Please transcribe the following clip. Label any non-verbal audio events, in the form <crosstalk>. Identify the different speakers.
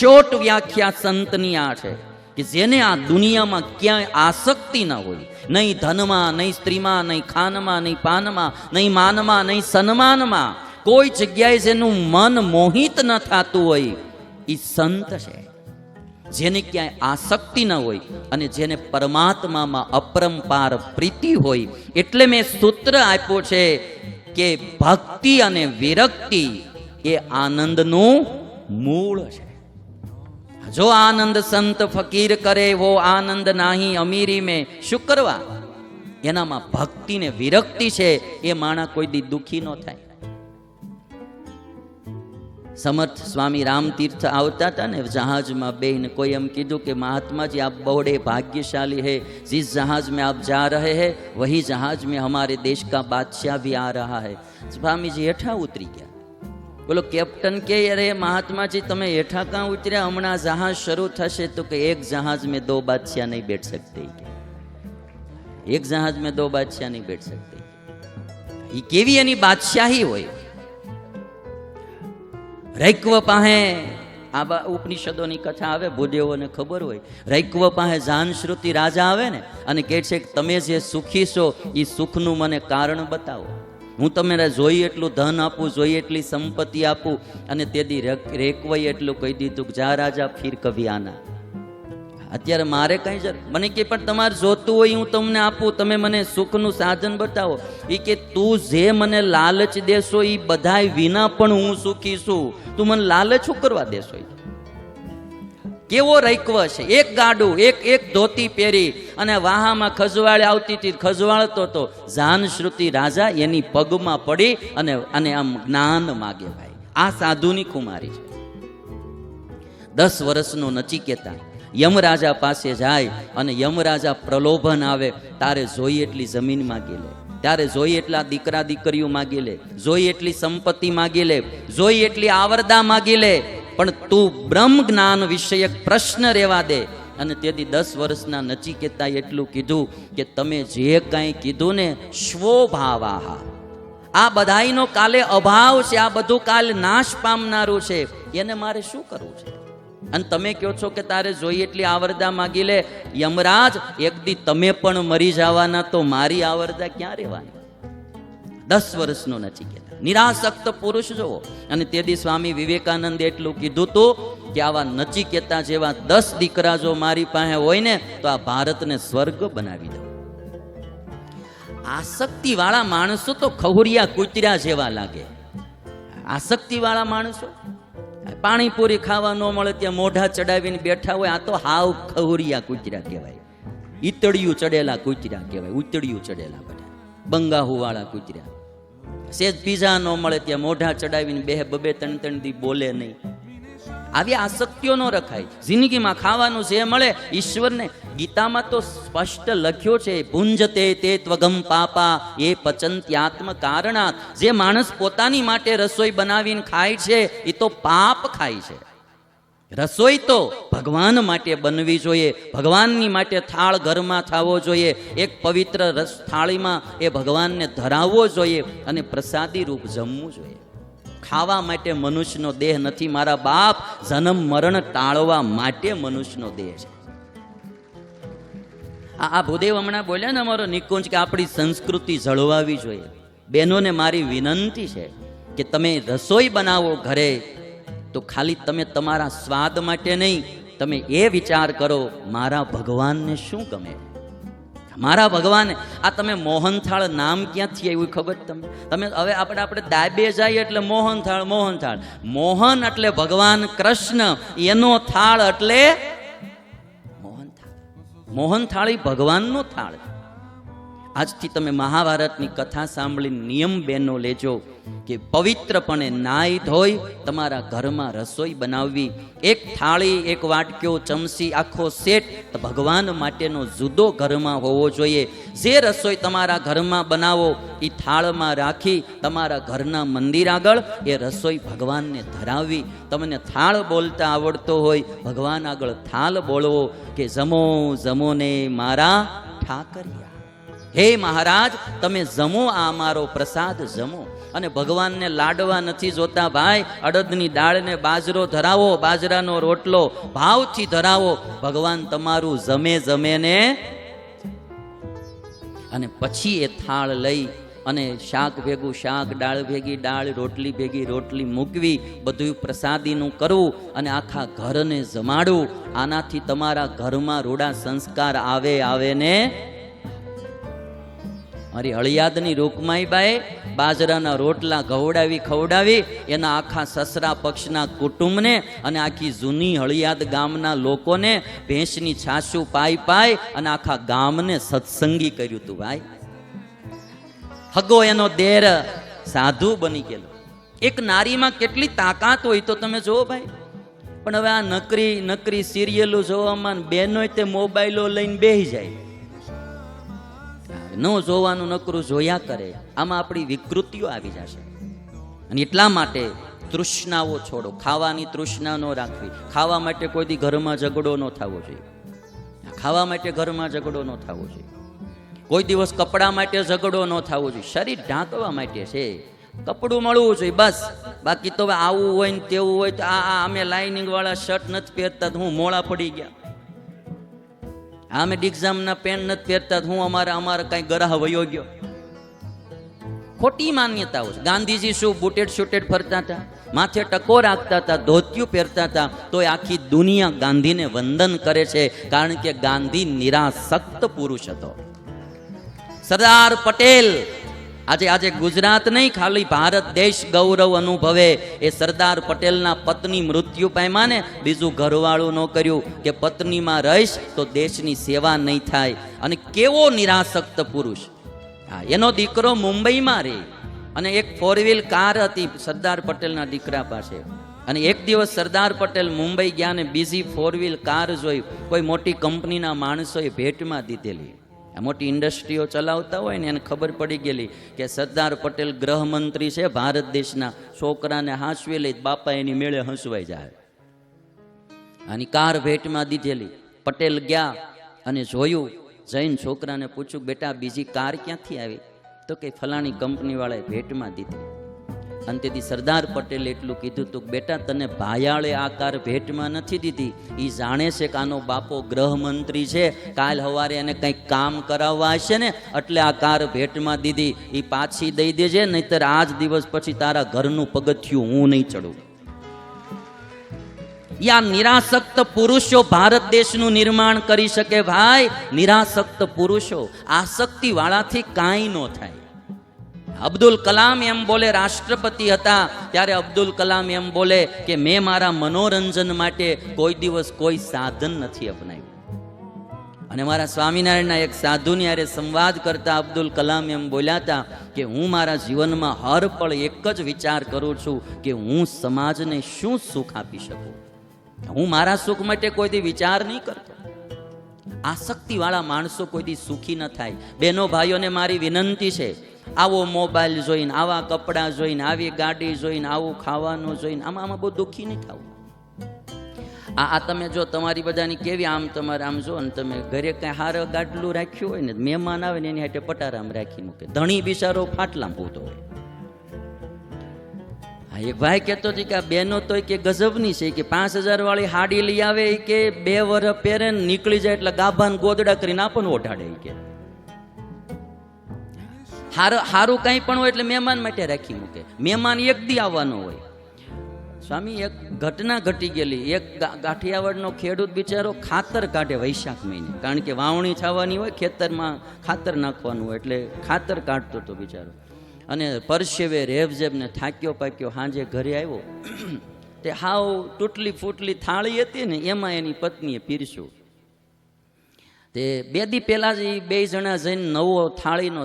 Speaker 1: Short વ્યાખ્યા સંતની આ છે કે જેને આ દુનિયામાં ક્યાંય આસક્તિ ન હોય. નહીં ધનમાં, નહીં સ્ત્રીમાં, નહીં ખાનમાં, નહીં પાનમાં, નહીં માનમાં, નહીં સન્માનમાં. કોઈ જગ્યાએ જેનું મન મોહિત ન થતું હોય, એ સંત છે. જેને ક્યાંય આસક્તિ ન હોય અને જેને પરમાત્મામાં અપરંપાર પ્રીતિ હોય. એટલે મેં સૂત્ર આપ્યો છે કે ભક્તિ અને વિરક્તિ એ આનંદનું મૂળ છે. જો આનંદ સંત ફકીર કરે, વો આનંદ નાહી અમીરી મેં. શું કરવા? એનામાં ભક્તિ ને વિરક્તિ છે, એ માણા કોઈ દી દુઃખી ન થાય. સમર્થ સ્વામી રામતીર્થ આવતા હતા ને, જહાજમાં બેન કોઈ એમ કીધું કે, મહાત્માજી, આપ બહોડે ભાગ્યશાલી હે. જીસ જહાજ મેં આપ જા રહે હે, વહી જહાજ મેં હમારે દેશ કા બાદશાહ ભી આ રહા હે. સ્વામીજી હેઠા ઉતરી ગયા. બોલો, કેપ્ટન કે, અરે, મહાત્માજી, તમે હેઠા કાં ઉતર્યા? હમણાં જહાજ શરૂ થશે તો કે એક જહાજ મેં દો બાદશાહ નહીં બેઠ શકતી. એક જહાજ મેં દો બાદશાહ નહીં બેઠ શકતી. એ કેવી એની બાદશાહી હોય? રૈકવ પાસે આ ઉપનિષદોની કથા આવે ભૂદેવોને ખબર હોય. રૈકવ પાસે જાનશ્રુતિ રાજા આવે ને, અને કહે છે કે, તમે જે સુખી છો એ સુખનું મને કારણ બતાવો. હું તમને જોઈએ એટલું ધન આપું જોઈએ એટલી સંપત્તિ આપું અને તેથી રેકવાઈ એટલું કહી દીધું જા રાજા, ફીર કભી આના. અત્યારે મારે કઈ જ મને કે પણ તમારે જોતું હોય હું તમને આપું, તમે મને સુખનું સાધન બતાવો. એ કે, તું જે મને લાલચ દેશો એ બધાય વિના પણ હું સુખી છું. તું મને લાલચ શું કરવા દેશો ઈ? કેવો રૈકવ છે? એક ગાડું, એક એક ધોતી પહેરી અને વાહામાં ખજવાળ આવતી હતી, ખજવાળતો હતો જાનશ્રુતિ રાજા એની પગમાં પડી અને અને આમ જ્ઞાન માગે ભાઈ. આ સાધુની કુમારી છે. દસ વર્ષનો નચિકેતા. યમરાજા પાસે જાય અને યમરાજા પ્રલોભન આવે, તારે જોઈ એટલી જમીન માગી લે ત્યારે જોઈએ એટલા દીકરા દીકરીઓ માગી લે, જોઈ એટલી સંપત્તિ માગી લે, જોઈ એટલી આવરદા માગી લે પણ તું બ્રહ્મ જ્ઞાન વિષયક પ્રશ્ન રહેવા દે. અને તેથી દસ વર્ષના નચિકેતા એટલું કીધું કે તમે જે કાંઈ કીધું ને સ્વભાવાહા આ બધાઈનો કાલે અભાવ છે, આ બધું કાલે નાશ પામનારું છે. એને મારે શું કરવું છે? અને તમે કહો છો કે તારે જોઈએ એટલી આવરદા માગી લે. યમરાજ, એક દી તમે પણ મરી જવાના તો મારી આવરદા ક્યાં રહેવાની? દસ વર્ષનો નચિકેતા. નિરાસક્ત પુરુષ જોવો અને તેથી સ્વામી વિવેકાનંદ એટલું કીધું હતું કે આવા નચિકેતા જેવા દસ દીકરા જો મારી પાસે હોય ને, તો આ ભારતને સ્વર્ગ બનાવી દઉં. આસક્તિ વાળા માણસો તો ખહુરિયા કૂતર્યા જેવા લાગે. આસક્તિ વાળા માણસો? પાણીપુરી ખાવા ન મળે ત્યાં મોઢા ચડાવીને બેઠા હોય, આ તો હાવ ખહુરિયા કૂતર્યા કહેવાય. ઈતળિયું ચડેલા કૂતર્યા કહેવાય, ઉતળિયું ચડેલા બધા. બંગાહુ વાળા કૂતર્યા સેજ પીઝા ન મળે ત્યાં મોઢા ચડાવીને બે બબે ત્રણ ત્રણ દી બોલે નહીં. આવી આસક્તિઓ ન રખાય. જિંદગીમાં ખાવાનું જે મળે, ઈશ્વરને ગીતામાં તો સ્પષ્ટ લખ્યો છે ભુંજતે તે ત્વગમ પાપા, એ પચંત્યાત્મ કારણા જે માણસ પોતાની માટે રસોઈ બનાવીને ખાય છે, એ તો પાપ ખાય છે. રસોઈ તો ભગવાન માટે બનવી જોઈએ. ભગવાનની માટે થાળ ઘરમાં થવો જોઈએ. એક પવિત્ર રસ થાળીમાં એ ભગવાનને ધરાવવો જોઈએ અને પ્રસાદી રૂપ જમવું જોઈએ. ખાવા માટે મનુષ્યનો દેહ નથી. મારા બાપ જન્મ, મરણ ટાળવા માટે મનુષ્યનો દેહ છે. આ ભૂદેવ હમણાં બોલ્યા ને અમારો નિકુંજ કે આપણી સંસ્કૃતિ જળવાવી જોઈએ. બહેનોને મારી વિનંતી છે કે તમે રસોઈ બનાવો ઘરે. તો ખાલી તમે તમારા સ્વાદ માટે નહીં, તમે એ વિચાર કરો, મારા ભગવાનને શું ગમે? મારા ભગવાન, આ તમે મોહનથાળ નામ ક્યાંથી આવ્યું ખબર તમને? તમે હવે આપણે આપણે દાબે જાય એટલે મોહનથાળ મોહનથાળ. મોહન એટલે ભગવાન કૃષ્ણ, એનો થાળ એટલે મોહનથાળ. મોહનથાળ એ ભગવાનનો થાળ. આજથી તમે મહાભારતની કથા સાંભળી નિયમ બેનો લેજો કે પવિત્રપણે નાઈ ધોઈ તમારા ઘરમાં રસોઈ બનાવવી. એક થાળી, એક વાટક્યો ચમચી, આખો સેટ ભગવાન માટેનો જુદો ઘરમાં હોવો જોઈએ. જે રસોઈ તમારા ઘરમાં બનાવો એ થાળમાં રાખી તમારા ઘરના મંદિર આગળ એ રસોઈ ભગવાનને ધરાવવી. તમને થાળ બોલતા આવડતો હોય, ભગવાન આગળ થાળ બોલવો કે જમો જમો ને મારા ઠાકરિયા. હે મહારાજ, તમે જમો, આ અમારો પ્રસાદ જમો. અને ભગવાનને લાડવા નથી જોતા ભાઈ, અડદની દાળને બાજરો ધરાવો, બાજરાનો રોટલો ભાવથી ધરાવો. ભગવાન તમારું જમે જમે ને અને પછી એ થાળ લઈ અને શાક ભેગું, શાક દાળ ભેગી, દાળ રોટલી ભેગી, રોટલી મૂકવી, બધું પ્રસાદીનું કરવું અને આખા ઘરને જમાડવું. આનાથી તમારા ઘરમાં રૂડા સંસ્કાર આવે આવે ને મારી અળિયાદની રૂકમાઈબાએ બાજરાના રોટલા ઘવડાવી ખવડાવી, એના આખા સસરા પક્ષના કુટુંબને અને આખી જૂની હળિયાદ ગામના લોકોને ભેંસની છાશું પાઈ પાઈ અને આખા ગામને સત્સંગી કર્યું તું ભાઈ. હગો એનો દેર સાધુ બની ગયેલો. એક નારીમાં કેટલી તાકાત હોય તો તમે જુઓ ભાઈ. પણ હવે આ નકરી નકરી સિરિયલો જોવામાં બેનોય તે મોબાઈલો લઈને બેહી જાય. ન જોવાનું નકરું જોયા કરે, આમાં આપણી વિકૃતિઓ આવી જશે. અને એટલા માટે તૃષ્ણાઓ છોડો. ખાવાની તૃષ્ણા ન રાખવી. ખાવા માટે કોઈ દી ઘરમાં ઝઘડો ન થવો જોઈએ. ખાવા માટે ઘરમાં ઝઘડો ન થવો જોઈએ. કોઈ દિવસ કપડા માટે ઝઘડો ન થવો જોઈએ. શરીર ઢાંકવા માટે છે. કપડું મળવું જોઈએ, બસ. બાકી તો આવું હોય ને તેવું હોય તો આ અમે લાઇનિંગ વાળા શર્ટ નથી પહેરતા હું મોળા પડી ગયા. અમે ડિક્ઝામના પેન નથી પહેરતા હું અમારા અમારે કઈ ગરાહ વયો ગયો. ખોટી માન્યતાઓ છે. ગાંધીજી શું બુટેડ શૂટેડ ફરતા હતા? માથે ટકો રાખતા હતા, ધોતિયું પહેરતા હતા. તો આખી દુનિયા ગાંધીને વંદન કરે છે, કારણ કે ગાંધી નિરાસક્ત પુરુષ હતો. સરદાર પટેલ આજે આજે ગુજરાત નહીં, ખાલી ભારત દેશ ગૌરવ અનુભવે. એ સરદાર પટેલના પત્ની મૃત્યુ પામ્યા બીજું ઘરવાળું ન કર્યું. કે પત્નીમાં રહીશ તો દેશની સેવા નહીં થાય. અને કેવો નિરાસક્ત પુરુષ. હા, એનો દીકરો મુંબઈમાં રહે અને એક ફોર વ્હીલ કાર હતી સરદાર પટેલના દીકરા પાસે. અને એક દિવસ સરદાર પટેલ મુંબઈ ગયા ને બીજી ફોર વ્હીલ કાર જોઈ. કોઈ મોટી કંપનીના માણસોએ ભેટમાં દીધેલી. મોટી ઇન્ડસ્ટ્રીઓ ચલાવતા હોય ને એને ખબર પડી ગયેલી કે સરદાર પટેલ ગૃહમંત્રી છે, ભારત દેશના છોકરાને હાંસવી લઈ બાપા એની મેળે હસવાઈ જાય. આની કાર ભેટમાં દીધેલી. પટેલ ગયા અને જોયું, જૈન છોકરાને પૂછ્યું, બેટા, બીજી કાર ક્યાંથી આવી? તો કે, ફલાણી કંપનીવાળાએ ભેટમાં દીધી. અને તેથી સરદાર પટેલે એટલું કીધું તું બેટા, તને ભાયાળે આ કાર ભેટમાં નથી દીધી. એ જાણે છે કે આનો બાપો ગૃહમંત્રી છે. કાલ સવારે એને કંઈક કામ કરાવવા હશે ને, એટલે આ કાર ભેટમાં દીધી. એ પાછી દઈ દેજે, નહીતર આજ દિવસ પછી તારા ઘરનું પગથિયું હું નહીં ચડું. યા નિરાસક્ત પુરુષો ભારત દેશનું નિર્માણ કરી શકે ભાઈ. નિરાસક્ત પુરુષો આસક્તિ વાળાથી કાંઈ ન થાય. અબ્દુલ કલામ એમ બોલે, રાષ્ટ્રપતિ હતા, ત્યારે અબ્દુલ કલામ એમ બોલે કે, મેં મારા મનોરંજન માટે કોઈ દિવસ કોઈ સાધન નથી અપનાવ્યું. અને મારા સ્વામિનારાયણના એક સાધુની યારે સંવાદ કરતા અબ્દુલ કલામ એમ બોલ્યા હતા કે, હું મારા જીવનમાં હર પળ એક જ વિચાર કરું છું કે, હું સમાજને શું સુખ આપી શકું? હું મારા સુખ માટે કોઈ દી વિચાર નહીં કરતો. આસક્તિવાળા માણસો કોઈ દી સુખી ન થાય. બેનો ભાઈઓને મારી વિનંતી છે આવો મોબાઈલ જોઈને, આવા કપડાં જોઈને, આવી ગાડી જોઈને, આવું ખાવાનું જોઈને, આમાં આમાં બહુ દુઃખી નહીં થવું. આ આ તમે જો તમારી બધાની કેવી આમ તમારે આમ જો ને તમે ઘરે કાંઈ હાર ગાડલું રાખ્યું હોય ને, મહેમાન આવે ને એની હાટે પટારામ રાખી મૂકે. ધણી બિચારો ફાટલા પૂતો હોય. હા, એક ભાઈ કહેતો હતો કે આ બેનો તો કે ગજબની છે કે પાંચ હજાર વાળી હાડી લઈ આવે કે બે વર પહેરે નીકળી જાય એટલે ગાભાન ગોદડા કરીને આપણને ઓઢાડે કે. હારું હારું કાંઈ પણ હોય એટલે મહેમાન માટે રાખી મૂકે. મહેમાન એક દી આવવાનો હોય. સ્વામી, એક ઘટના ઘટી ગયેલી. એક ગાંઠિયાવાડનો ખેડૂત બિચારો ખાતર કાઢે વૈશાખ મહિને. કારણ કે વાવણી થવાની હોય, ખેતરમાં ખાતર નાખવાનું હોય એટલે ખાતર કાઢતો હતો બિચારો. અને પરસેવે રેબઝેબને થાક્યો પાક્યો સાંજે ઘરે આવ્યો. <clears throat> તે હાવ તૂટલી ફૂટલી થાળી હતી ને, એમાં એની પત્નીએ પીરસ્યું. તે બે દી પહેલાં જ એ બે જણા જઈને નવો થાળીનો